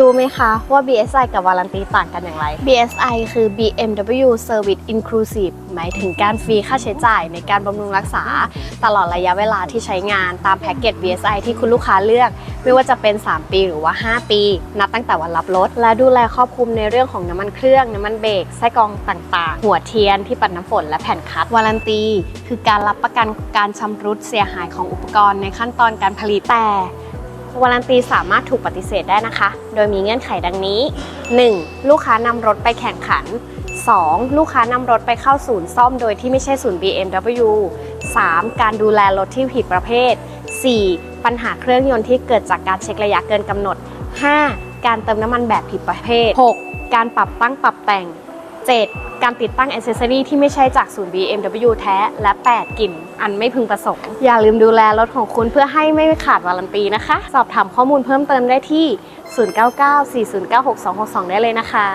รู้ไหมคะว่า BSI กับวารันตีต่างกันอย่างไร BSI คือ BMW Service Inclusive หมายถึงการฟรีค่าใช้จ่ายในการบำรุงรักษา ตลอดระยะเวลาที่ใช้งานตามแพ็กเกจ BSI ที่คุณลูกค้าเลือก ไม่ว่าจะเป็น 3 ปีหรือว่า 5 ปี นับตั้งแต่วันรับรถ และดูแลครอบคลุมในเรื่องของน้ำมันเครื่อง น้ำมันเบรกไส้กรองต่างๆ หัวเทียนที่ปัดน้ำฝนและแผ่นคัดวารันตี คือการรับประกันการชำรุดเสียหายของอุปกรณ์ในขั้นตอนการผลิตแต่ วารันตีสามารถถูกปฏิเสธได้นะคะ โดยมีเงื่อนไขดังนี้ 1. ลูกค้านำรถไปแข่งขัน 2. ลูกค้านำรถไปเข้าศูนย์ซ่อมโดยที่ไม่ใช่ศูนย์ BMW 3. การดูแลรถที่ผิดประเภท 4. ปัญหาเครื่องยนต์ที่เกิดจากการเช็คระยะเกินกำหนด 5. การเติมน้ำมันแบบผิดประเภท 6. การปรับตั้งปรับแต่ง 7. การติดตั้งอ c เซ s ซอรีที่ไม่ใช่จากศูนย์ BMW แท้ และ 8 กลิ่น อันไม่พึงประสงค์ อย่าลืมดูแลรถของคุณเพื่อให้ไม่ขาดวารันตีนะคะ สอบถามข้อมูลเพิ่มเติมได้ที่ 0994096262 ได้เลยนะคะ